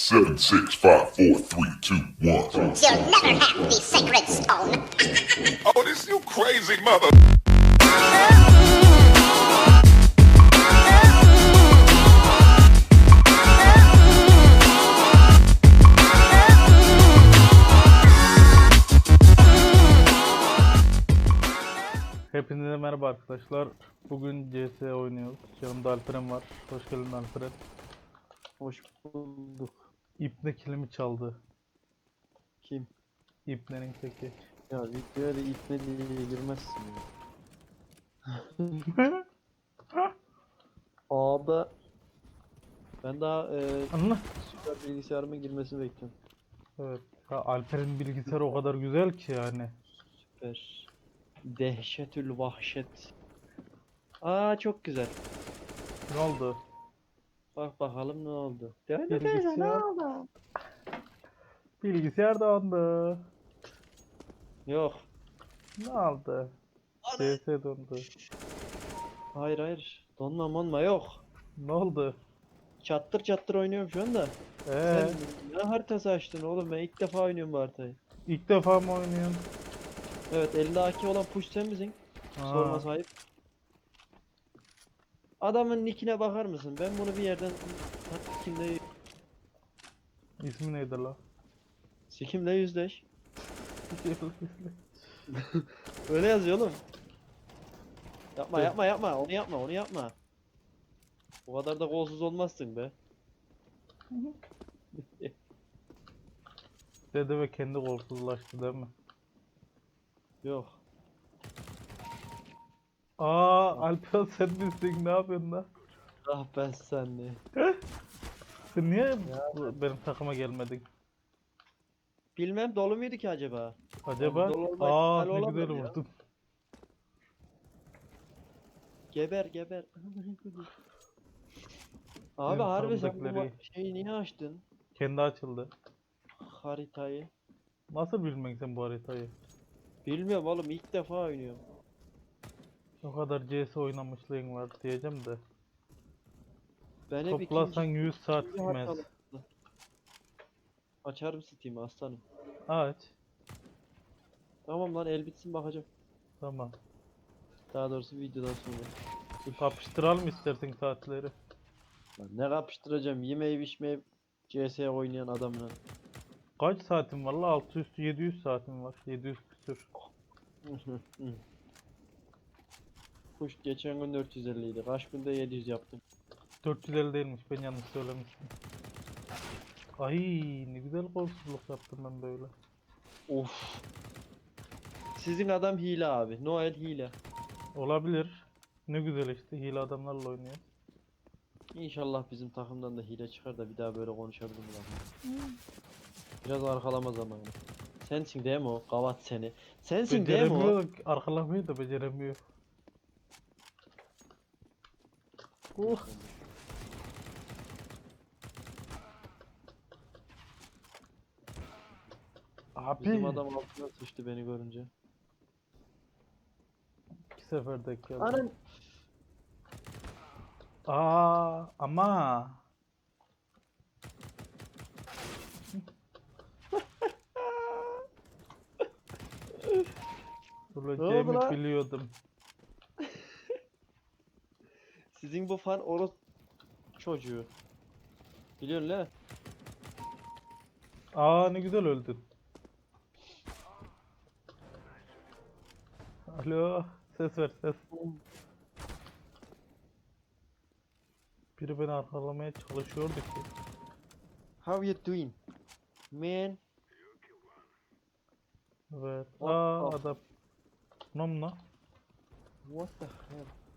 Seven, six, five, four, three, two, one. You'll never have the sacred stone. Oh, this you crazy mother. Hepinize merhaba arkadaşlar. Bugün CS oynuyoruz. Yanımda Alperen var. Hoş geldin Alperen. Hoş bulduk. İpne kilimi çaldı. Kim? İpnenin teki. Ya videoya da itme diye girmezsin ya. A'da ben daha e, Anla. süper bilgisayarıma girmesini bekliyorum. Evet. Ya Alper'in bilgisayarı o kadar güzel ki yani. Süper. Dehşetül vahşet. Aa çok güzel. Ne oldu? Bak bakalım ne oldu. Bilgisayar. Bilgisayar dondu. Yok. Ne oldu? CS dondu. Hayır hayır. Donma monma yok. Ne oldu? Çattır çattır oynuyorum şu anda. Ee, Sen ne haritası açtın oğlum ben ilk defa oynuyorum bu haritayı. ilk defa mı oynuyorsun? Evet elde AK olan push sen misin? Sorma sahip. Adamın nickine bakar mısın? Ben bunu bir yerden kimle İsmi neydi la? sikimle yüzleş. Öyle yazıyor oğlum. Yapma Evet. yapma yapma onu yapma onu yapma. O kadar da golsuz olmazsın be. Dede ve kendi kolsuzlaştı değil mi? Yok. Aa Alper sen misin? Ne yapıyorsun lan? Ah ben sen ne. Sen niye bu- benim takıma gelmedin? Bilmem dolu muydu ki acaba? Acaba? dolu olma Aa ne güzel ya. vurdun. Geber geber. Abi Benim harbi sen bu ma- şeyi niye açtın? Kendi açıldı. Haritayı. Nasıl bilmek sen bu haritayı? Bilmiyorum oğlum ilk defa oynuyorum. O kadar CS oynamışlığın var diyeceğim de. Ben hep Toplasan ikinci 100 saat ikinci gitmez. haritalarında. Açarım Steam'i aslanım. Aç. Tamam lan el bitsin bakacağım. Tamam. Daha doğrusu videodan sonra. Kapıştıralım istersen saatleri. lan ne kapıştıracağım yemeği biçmeyi CS oynayan adamla. Kaç saatin var la? 6 üstü 700 saatin var. 700 küsür. Kuş geçen gün 450 idi. Kaç günde 700 yaptım. 450 değilmiş ben yanlış söylemişim. Ay ne güzel kolsuzluk yaptım ben böyle. Of. Sizin adam hile abi. Noel hile. Olabilir. Ne güzel işte hile adamlarla oynuyor. İnşallah bizim takımdan da hile çıkar da bir daha böyle konuşabilirim lan. Biraz arkalama zamanı. Sensin değil mi o? Kavat seni. Sensin değil mi o? Beceremiyor, arkalamayı da beceremiyor. Oh. Abi. Bizim adam altına sıçtı beni görünce. İki sefer denk geldi. Anan Aa ama. Lan? biliyordum. Sizin bu fan oros çocuğu. Biliyorsun la? Aa ne güzel öldün. Alo, ses ver ses. Biri beni arkalamaya çalışıyordu ki. How you doing? Man. Evet. Aa adam. Lan. What the hell?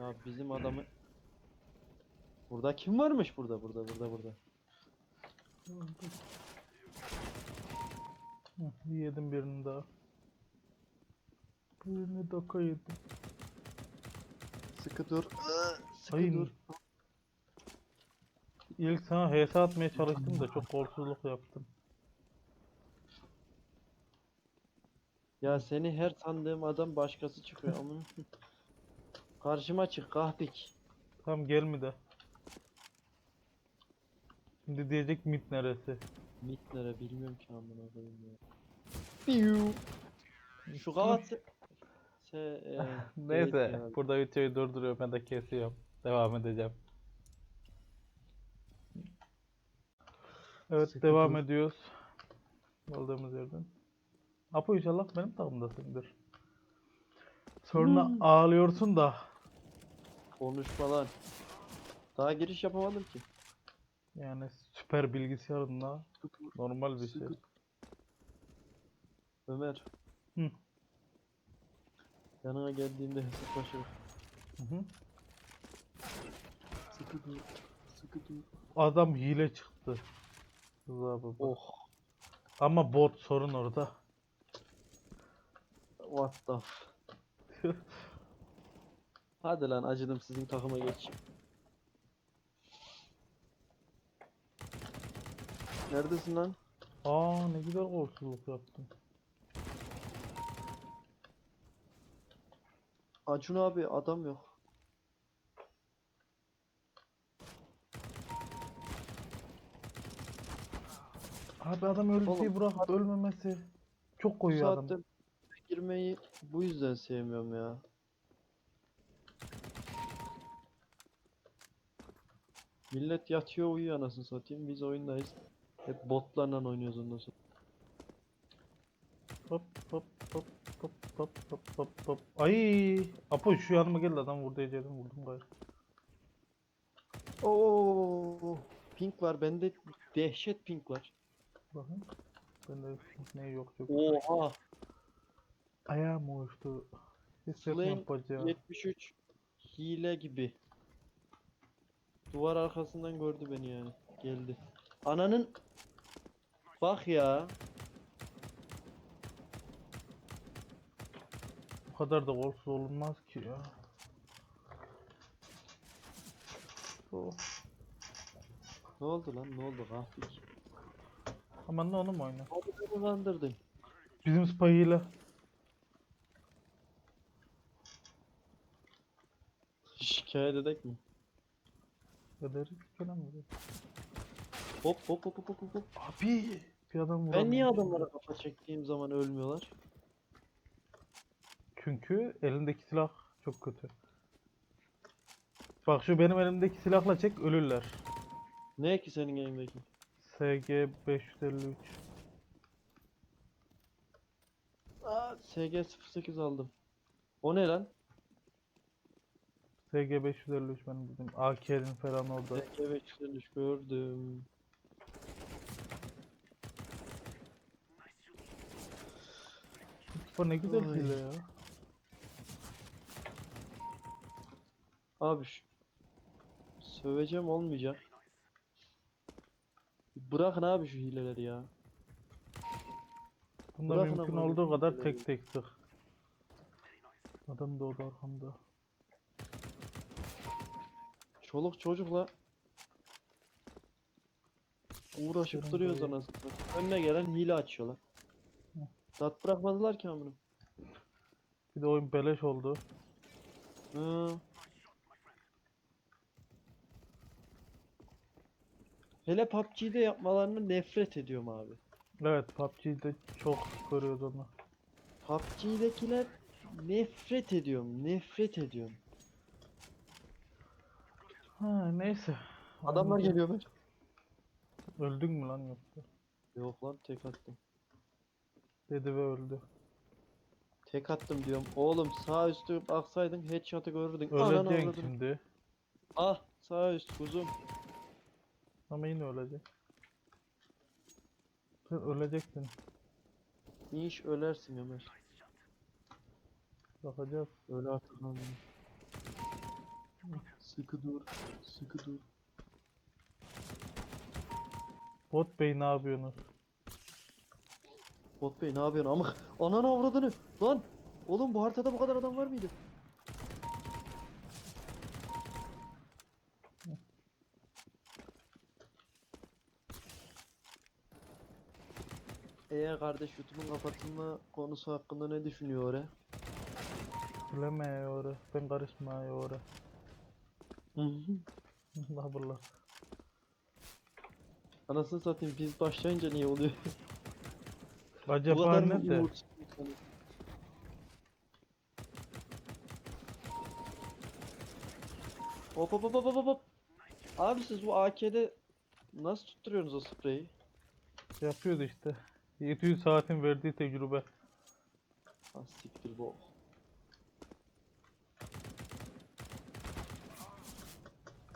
Ya bizim adamı Burada kim varmış burada burada burada burada? Hı, Yedim birini daha. Birini doka yedim. Sıkı dur. Sıkı Ay, dur. İlk sana HS atmaya çalıştım da çok kolsuzluk yaptım. Ya seni her tanıdığım adam başkası çıkıyor ama Karşıma çık kahpik. Tamam gelme de. Şimdi diyecek mit neresi? Mit nere bilmiyorum ki amına koyayım ya. Piu. Şu kavat se... se e, Neyse evet ya. burada videoyu durduruyorum ben de kesiyorum. Devam edeceğim. Evet Sıkı devam ediyoruz. Olduğumuz yerden. Apo inşallah benim takımdasındır. Sonra Hmm. ağlıyorsun da. Konuşma lan. Daha giriş yapamadım ki. Yani süper bilgisayarınla normal bir şey. Ömer. Hı. Yanına geldiğimde hesaplaşırız. Hı hı. Sıkı dur. Sıkı dur. Adam hile çıktı. Baba. Oh. Ama bot sorun orada. What the Hadi lan acıdım sizin takıma geç. Neredesin lan? Aa ne güzel golsuzluk yaptın. Acun abi adam yok. Abi adam öldüğü Oğlum, bırak ölmemesi. Çok koyuyor adam. girmeyi bu yüzden sevmiyorum ya. Millet yatıyor uyuyor anasını satayım. Biz oyundayız. Hep botlarla oynuyoruz ondan sonra. Hop hop hop hop hop hop hop hop. Ay, Apo şu yanıma geldi adam vurdu ecelim vurdum gayrı. Oo, pink var bende dehşet pink var. Bakın. Bende ne yok yok. Oha, Ayağım uyuştu. Flame Hissetmem bacağı. 73 hile gibi. Duvar arkasından gördü beni yani. Geldi. Ananın Bak ya. Bu kadar da golsuz olunmaz ki ya. Oh. Ne oldu lan? Ne oldu Rafik? Aman da onu mu oyna? Abi beni kandırdın. Bizim spayıyla. Şikayet edek mi? Ederiz falan mı? Hop hop hop hop hop hop. Abi bir adam Ben niye adamlara kafa çektiğim zaman ölmüyorlar? Çünkü elindeki silah çok kötü. Bak şu benim elimdeki silahla çek ölürler. Ne ki senin elindeki? SG 553. Aa, SG08 aldım. O ne lan? SG 553 benim dedim. AK'nin falan orada. SG5 gördüm. Bu ne güzel Ay. hile ya. Abi şu... Söveceğim olmayacak. Bırakın abi şu hileleri ya. Bunda Bırakın mümkün ama olduğu kadar hileleri. tek tek sık. Adam da orada arkamda. Çoluk çocukla uğraşıp Sorun duruyoruz anasını. Önüne gelen hile açıyorlar. Hı. Tat bırakmadılar ki amına. Bir de oyun beleş oldu. Hı. Hele PUBG'de yapmalarını nefret ediyorum abi. Evet PUBG'de çok görüyoruz onu. PUBG'dekiler nefret ediyorum, nefret ediyorum. Ha neyse. Adamlar geliyor ben. Öldün mü lan yoksa? Yok lan tek attım. Dedi ve öldü. Tek attım diyorum. Oğlum sağ üstü baksaydın headshot'ı görürdün. Ananı Öleceksin avradını. şimdi. Ah sağ üst kuzum. Ama yine ölecek. Sen öleceksin. İş ölersin Ömer. Bakacağız. Öyle artık lan. Sıkı dur. Sıkı dur. Bot Bey ne yapıyorsunuz? Bot Bey ne yapıyorsun amık? Ananı avradını. Lan. Oğlum bu haritada bu kadar adam var mıydı? Eee kardeş YouTube'un kapatılma konusu hakkında ne düşünüyor oraya? Bilemiyor. Ben karışmıyor. Allah Allah. Anasını satayım biz başlayınca niye oluyor? Acaba yumurta insanı? Hop hop hop hop hop hop. Abi siz bu AK'de nasıl tutturuyorsunuz o spreyi? Yapıyordu işte. 700 saatin verdiği tecrübe. Ha siktir bu.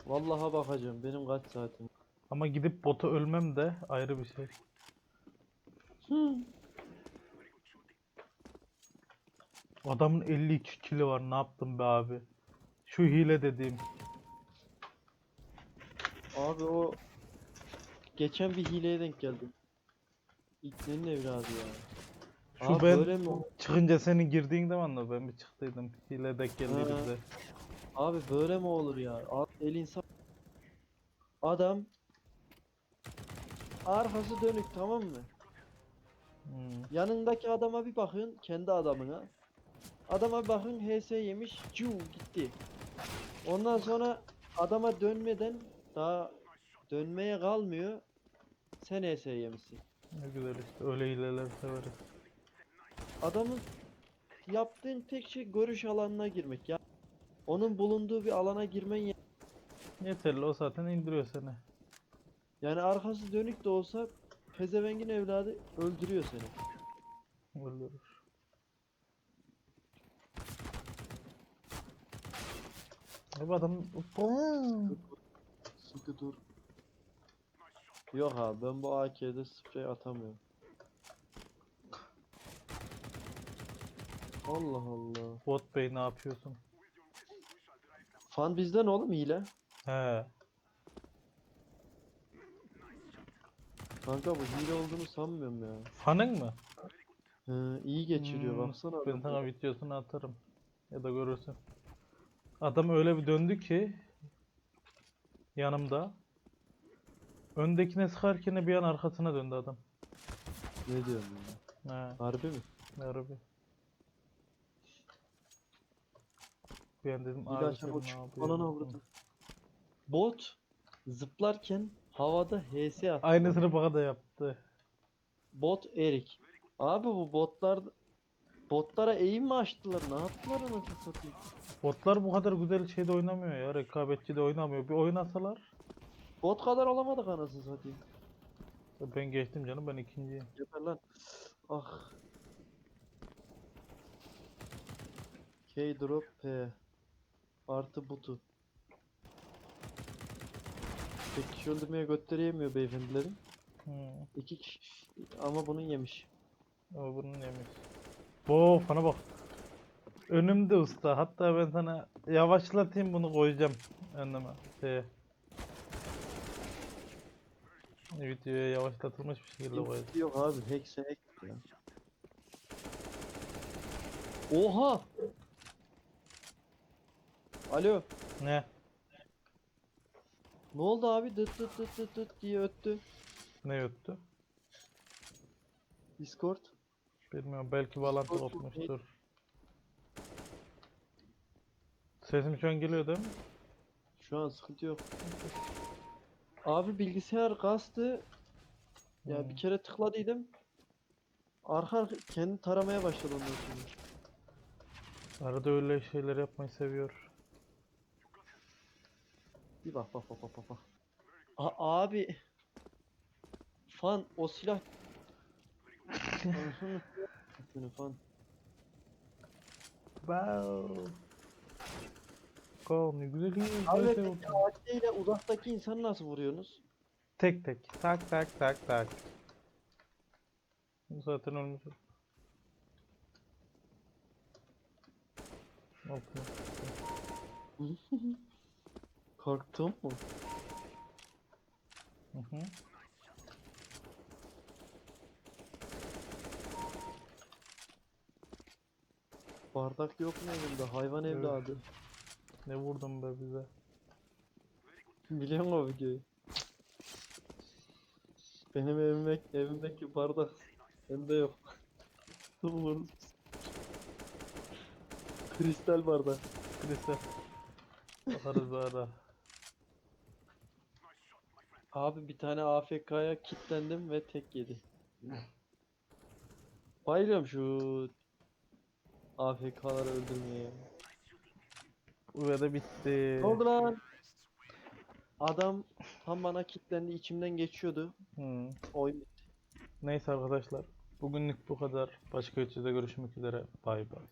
Vallaha bakacağım benim kaç saatim. Ama gidip bota ölmem de ayrı bir şey. Adamın 52 kili var. Ne yaptın be abi? Şu hile dediğim. Abi o geçen bir hileye denk geldim. İlklerin evladı ya. Şu Abi ben böyle mi? çıkınca senin girdiğin zaman da ben bir çıktıydım. Hile denk geldi bize. Abi böyle mi olur ya? Abi el insan adam arkası dönük tamam mı? Hmm. Yanındaki adama bir bakın kendi adamına. Adama bir bakın HS yemiş. Cu gitti. Ondan sonra adama dönmeden daha dönmeye kalmıyor. Sen HS yemişsin. Ne güzel işte. Öyle hileler severiz. Adamın yaptığın tek şey görüş alanına girmek. Ya onun bulunduğu bir alana girmen Yeterli o zaten indiriyor seni. yani arkası dönük de olsa pezevengin evladı öldürüyor seni. Öldürür. Abi adam... Sıkı dur. Yok abi ben bu AK'de sprey atamıyorum. Allah Allah. Bot Bey ne yapıyorsun? Fan bizden oğlum hile. He. Kanka bu hile olduğunu sanmıyorum ya. Fanın mı? He, iyi geçiriyor Hmm, baksana. Ben sana videosunu atarım. Ya da görürsün. Adam öyle bir döndü ki yanımda. Öndekine sıkarken bir an arkasına döndü adam. Ne diyorsun ya? He. Harbi mi? Harbi. Ben dedim Bir abi daha sen çabuk ne şu yapıyorsun?" ananı avradın. Bot zıplarken havada HS attı. Aynısını bana da yaptı. Bot Erik. Abi bu botlar botlara eğim mi açtılar? Ne yaptılar anasını satayım? Botlar bu kadar güzel şeyde oynamıyor ya. Rekabetçi de oynamıyor. Bir oynasalar. Bot kadar olamadık anasını satayım. Ben geçtim canım ben ikinciyim. Yeter lan. Ah. K drop P. Artı butu. Tek kişi öldürmeye götüremiyor beyefendilerin. Hmm. İki kişi. Ama bunun yemiş. Ama bunun yemiş. Oo bana bak. Önümde usta. Hatta ben sana yavaşlatayım bunu koyacağım önüme. Şeye. Videoya yavaşlatılmış bir şekilde koyacağım. Yok abi hackse hack ya. Oha! Alo. Ne? Ne oldu abi? Dıt dıt dıt dıt dıt diye öttü. Ne yuttu? Discord. Bilmiyorum belki bağlantı Discord kopmuştur. Sesim şu an geliyor değil mi? Şu an sıkıntı yok. Abi bilgisayar kastı. Ya Hmm. bir kere tıkladıydım. Arka arka kendi taramaya başladı ondan sonra. Arada öyle şeyler yapmayı seviyor. Bir bak bak bak bak bak. A- abi. Fan o silah. S**eyim fan. Wow. Kaan ne güzel iyi. Abi. AK ile uzaktaki insanı nasıl vuruyorsunuz? Tek tek. Tak tak tak tak. Zaten ölmüş. Altına. Korktun mu? Hı hı. Bardak yok mu elimde? Hayvan Evet. evladı. Ne vurdun be bize? Biliyor musun videoyu? Benim evimde, evimdeki bardak bende yok. Umarım. Kristal bardak. Kristal. Bakarız ara. Abi bir tane AFK'ya kilitlendim ve tek yedi. Bayılıyorum şu AFK'ları öldürmeye. Da bitti. Ne oldu lan? Adam tam bana kilitlendi içimden geçiyordu. Hı. Oyun bitti. Neyse arkadaşlar. Bugünlük bu kadar. Başka videoda görüşmek üzere. Bay bay.